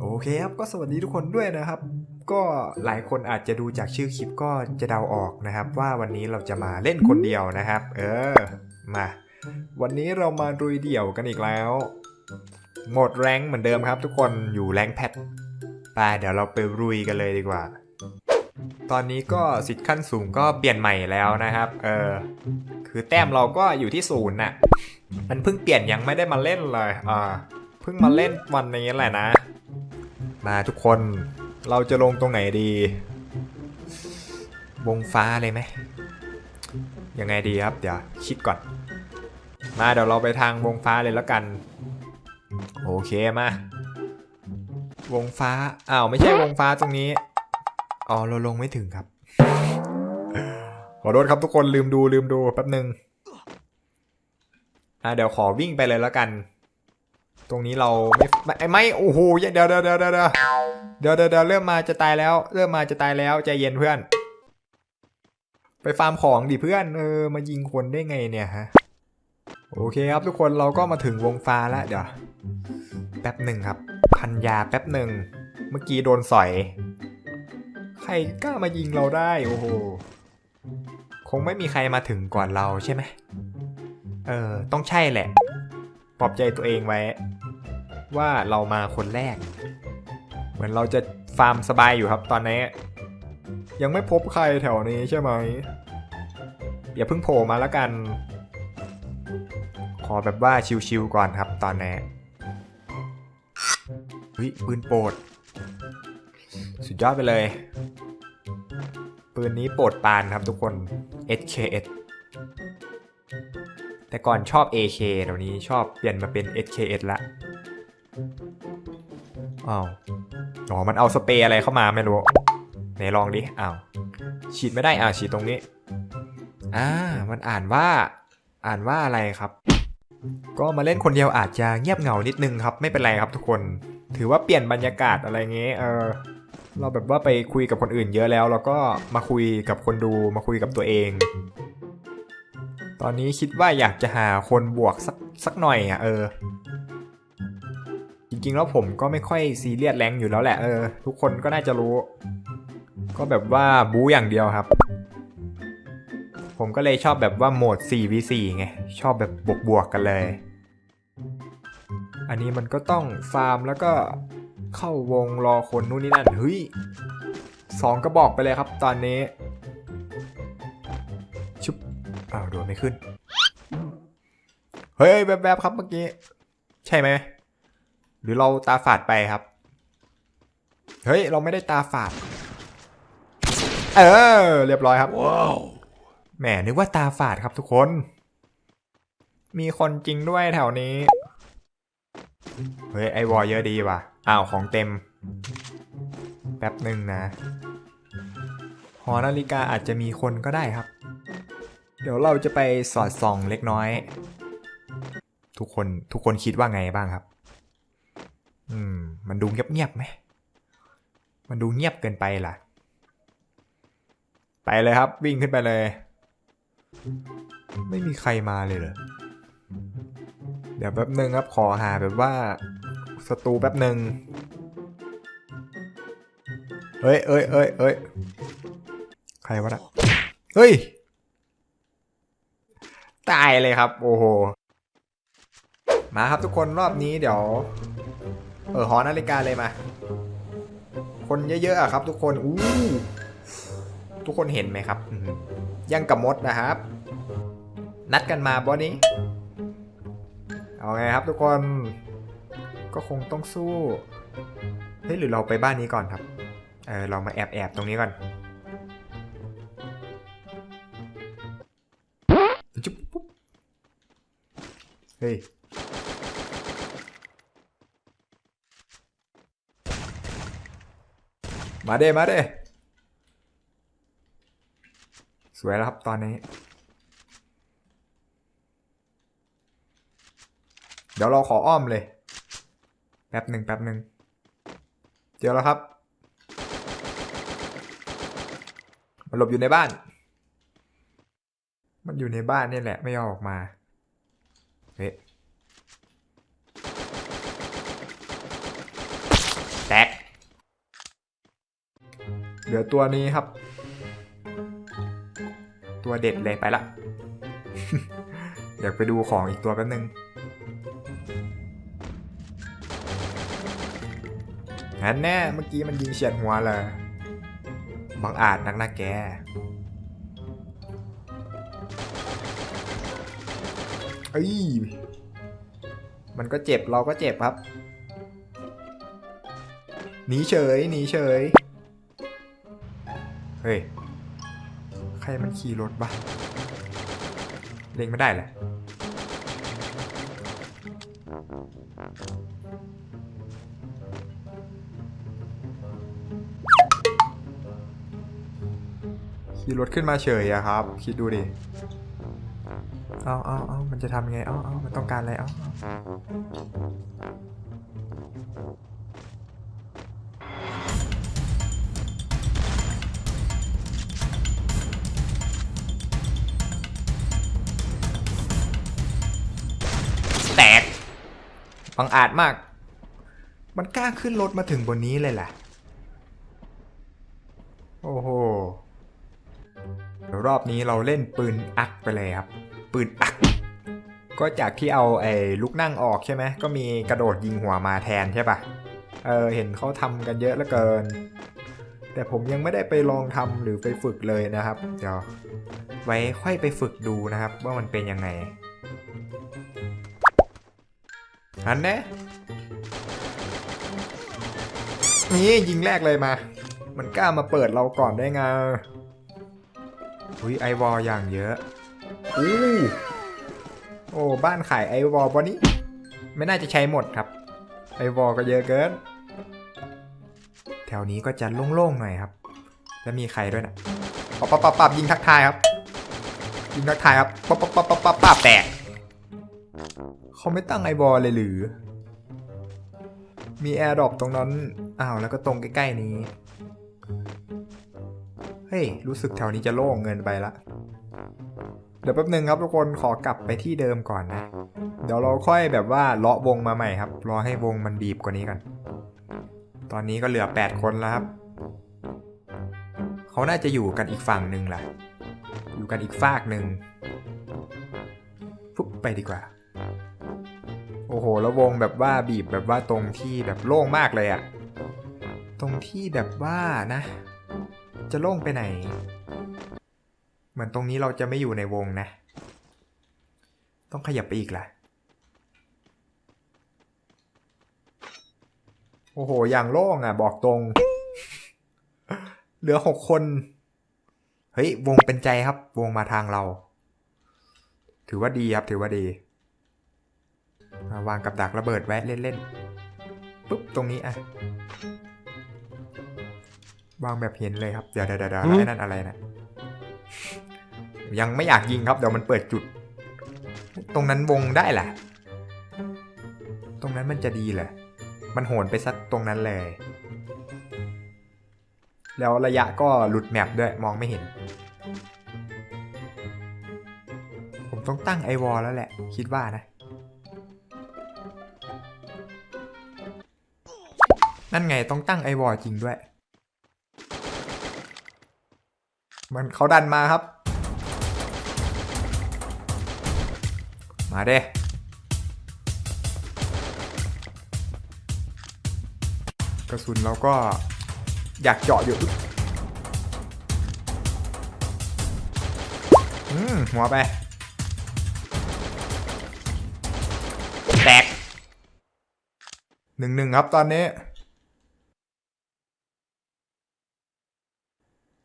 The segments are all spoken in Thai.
โอเคครับก็สวัสดีทุกคนด้วยนะครับ ก็หลายคนอาจจะดูจากชื่อคลิปก็จะเดาออกนะครับ ว่าวันนี้เราจะมาเล่นคนเดียวนะครับ เออมา วันนี้เรามาดุยเดี่ยวกันอีกแล้ว หมดแรงเหมือนเดิมครับ ทุกคนอยู่แรงแพทไปเดี๋ยวเราไปรุยกันเลยดีกว่า ตอนนี้ก็สิทธิ์ขั้นสูงก็เปลี่ยนใหม่แล้วนะครับเออคือแต้มเราก็อยู่ที่ศูนย์น่ะมันเพิ่งเปลี่ยนยังไม่ได้มาเล่นเลยอ่าเพิ่งมาเล่นวันนี้แหละนะ มาทุกคนเราจะลงตรงไหนดี วงฟ้าเลยไหมยังไงดีครับ เดี๋ยวคิดก่อน มาเดี๋ยวเราไปทางวงฟ้าเลยแล้วกัน โอเคมา วงฟ้าอ้าวไม่ใช่วงฟ้าตรงนี้อ๋อเราลงไม่ถึงครับขอโทษครับทุกคนลืมดูลืมดูแป๊บหนึ่งอะเดี๋ยวขอวิ่งไปเลยแล้วกัน ตรงนี้เราไม่ไม่ไม่โอ้โหเดี๋ยวเดี๋ยวเดี๋ยวเดี๋ยวเดี๋ยวเดี๋ยวเดี๋ยวเริ่มมาจะตายแล้ว เริ่มมาจะตายแล้วใจเย็นเพื่อน ไปฟาร์มของดิเพื่อนเออมายิงคนได้ไงเนี่ยฮะโอเคครับทุกคนเราก็มาถึงวงฟ้าแล้วเดี๋ยวแป๊บหนึ่งครับ พันยาแป๊บหนึ่งเมื่อกี้โดนสอย ใครกล้ามายิงเราได้โอ้โหคงไม่มีใครมาถึงก่อนเราใช่ไหมเออต้องใช่แหละ ปลอบใจตัวเองไว้ ว่าเรามาคนแรก เหมือนเราจะฟาร์มสบายอยู่ครับตอนนี้ ยังไม่พบใครแถวนี้ใช่ไหมอย่าเพิ่งโผล่มาแล้วกัน ขอแบบว่าชิวๆก่อนครับตอนนี้เฮ้ยปืนโปรด สุดยอดไปเลย ปืนนี้โปรดปานครับทุกคน SKS แต่ก่อนชอบ AK เดี๋ยวนี้ชอบเปลี่ยนมาเป็น SKS ละอ้าวอ๋อ มันเอาสเปรย์อะไรเข้ามาไม่รู้ไหนลองดิ อ้าว ฉีดไม่ได้อ่าฉีดตรงนี้ อ่า มันอ่านว่า อ่านว่าอะไรครับ ก็มาเล่นคนเดียวอาจจะเงียบเหงานิดนึงครับ ไม่เป็นไรครับทุกคน ถือว่าเปลี่ยนบรรยากาศอะไรเงี้ย เออ เราแบบว่าไปคุยกับคนอื่นเยอะแล้ว แล้วก็มาคุยกับคนดู มาคุยกับตัวเอง ตอนนี้คิดว่าอยากจะหาคนบวกสักสักหน่อยอะเออ จริงๆแล้วผมก็ไม่ค่อยซีเรียสแรงอยู่แล้วแหละเออ ทุกคนก็น่าจะรู้ ก็แบบว่าบู๊อย่างเดียวครับ ผมก็เลยชอบแบบว่าโหมด 4v4 ไง ชอบแบบบวกๆกันเลย อันนี้มันก็ต้องฟาร์มแล้วก็เข้าวงรอคนนู่นนี่นั่นเฮ้ยสองกระบอกไปเลยครับตอนนี้ อ้าวโดนไม่ขึ้น เฮ้ยแวบๆครับเมื่อกี้ ใช่ไหม หรือเราตาฝาดไปครับ เฮ้ย เราไม่ได้ตาฝาด เออ เรียบร้อยครับ ว้าว แหมนึกว่าตาฝาดครับทุกคน มีคนจริงด้วยแถวนี้ เฮ้ย ไอวอลเยอะดีว่ะ อ้าว ของเต็ม แป๊บหนึ่งนะหอนาฬิกาอาจจะมีคนก็ได้ครับ เดี๋ยวเราจะไปสอดส่องเล็กน้อย ทุกคนทุกคนคิดว่าไงบ้างครับ อืม มันดูเงียบๆไหมมันดูเงียบเกินไปล่ะ ไปเลยครับ วิ่งขึ้นไปเลย ไม่มีใครมาเลยเหรอเดี๋ยวแป๊บหนึ่งครับขอหาแบบว่าสตูแป๊บหนึ่งเอ้ยเอ้ยเอ้ยเอ้ยใครวะน่ะเฮ้ย ตายเลยครับ โอ้โห มาครับทุกคนรอบนี้เดี๋ยว เออหอนาฬิกาเลยมา คนเยอะๆอะครับ ทุกคน อู้ ทุกคนเห็นไหมครับ ยังกับมดนะครับ นัดกันมาบอนี้ เอาไงครับทุกคน ก็คงต้องสู้ เฮ้ยหรือเราไปบ้านนี้ก่อนครับ เออเรามาแอบแอบๆตรงนี้ก่อน เฮ้ยมาเด้มาเด้สวยแล้วครับตอนนี้ เดี๋ยวเราขออ้อมเลย แป๊บหนึ่งแป๊บหนึ่งเจอแล้วครับ มันหลบอยู่ในบ้าน มันอยู่ในบ้านนี่แหละไม่ยอมออกมา เฮ้ยแตกเหลือตัวนี้ครับ ตัวเด็ดเลยไปละ อยากไปดูของอีกตัวแป๊บนึงงั้นแน่เมื่อกี้มันยิงเฉียดหัวเลยบังอาจนักหน้าแก อ้ยมันก็เจ็บเราก็เจ็บครับ หนีเฉยหนีเฉย เฮ้ย ใครมันขี่รถบ้าเล็งไม่ได้เลยขี่รถขึ้นมาเฉยอะครับ คิดดูดิ เอาเอาเอามันจะทำยังไง เอาเอามันต้องการอะไรเอาเอาแตกบังอาจมาก มันกล้าขึ้นรถมาถึงบนนี้เลยแหละ โอ้โหเดี๋ยวรอบนี้เราเล่นปืนอักไปเลยครับ ปืนอัก ก็จากที่เอาไอ้ลูกนั่งออกใช่ไหมก็มีกระโดดยิงหัวมาแทนใช่ปะเออเห็นเขาทำกันเยอะเหลือเกิน แต่ผมยังไม่ได้ไปลองทำหรือไปฝึกเลยนะครับ เดี๋ยวไว้ค่อยไปฝึกดูนะครับ ว่ามันเป็นยังไงอันนี้นี่ยิงแรกเลยมา มันกล้ามาเปิดเราก่อนได้ไงอุ้ยไอวอลอย่างเยอะ อู้โอ้บ้านขายไอวอลปะนี้ ไม่น่าจะใช้หมดครับ ไอวอลก็เยอะเกิน แถวนี้ก็จะโล่งๆหน่อยครับ แล้วมีใครด้วยนะปับปับปับปับยิงทักทายครับยิงทักทายครับปับปับปับปับปับปับแตกเขาไม่ตั้งไอวอลเลยหรือ มีแอร์ดรอปตรงนั้นอ้าวแล้วก็ตรงใกล้ๆนี้เฮ้ยรู้สึกแถวนี้จะโล่งเงินไปละ ดี๋ยวแป๊บนึงครับทุกคนขอกลับไปที่เดิมก่อนนะ เดี๋ยวเราค่อยแบบว่าเลาะวงมาใหม่ครับ รอให้วงมันบีบกว่านี้กันตอนนี้ก็เหลือ 8 คนแล้วครับ เขาน่าจะอยู่กันอีกฝั่งหนึ่งแหละ อยู่กันอีกฝากหนึ่งปุ๊บไปดีกว่า โอ้โห แล้ววงแบบว่าบีบแบบว่าตรงที่แบบโล่งมากเลยอะตรงที่แบบว่านะ จะโล่งไปไหน เหมือนตรงนี้เราจะไม่อยู่ในวงนะ ต้องขยับไปอีกล่ะ โอ้โห อย่างโล่งอะ บอกตรง เหลือหกคน เฮ้ย วงเป็นใจครับ วงมาทางเรา ถือว่าดีครับ ถือว่าดีมาวางกับดักระเบิดไว้เล่นๆ ปุ๊บ ตรงนี้อะวางแบบเห็นเลยครับ เดี๋ยวเดี๋ยวเดี๋ยวแล้วไอ้นั่นอะไรนะ ยังไม่อยากยิงครับเดี๋ยวมันเปิดจุด ตรงนั้นวงได้แหละตรงนั้นมันจะดีเหรอมันโหนไปสักตรงนั้นเลย แล้วระยะก็หลุดแมปด้วยมองไม่เห็น ผมต้องตั้งไอวอลแล้วแหละ คิดว่านะ นั่นไงต้องตั้งไอวอลจริงด้วย มันเขาดันมาครับ มาเด้กระสุนเราก็อยากเจาะอยู่อืมหัวไป แตกหนึ่งหนึ่งครับตอนนี้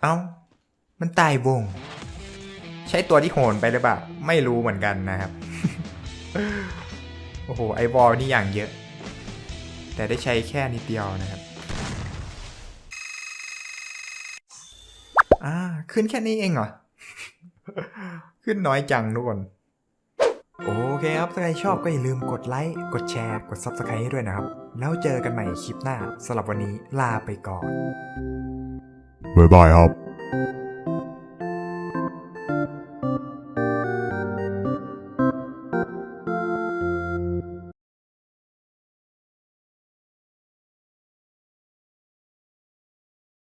เอ้า มันตายวง ใช้ตัวที่โหนไปหรือเปล่า ไม่รู้เหมือนกันนะครับ โอ้โห ไอบอลนี่อย่างเยอะ แต่ได้ใช้แค่นิดเดียวนะครับ อ่า ขึ้นแค่นี้เองเหรอ ขึ้นน้อยจังทุกคนโอเคครับ ถ้าใครชอบก็อย่าลืมกดไลค์ กดแชร์ กด Subscribe ให้ด้วยนะครับ แล้วเจอกันใหม่คลิปหน้าสำหรับวันนี้ลาไปก่อน บ๊ายบายครับ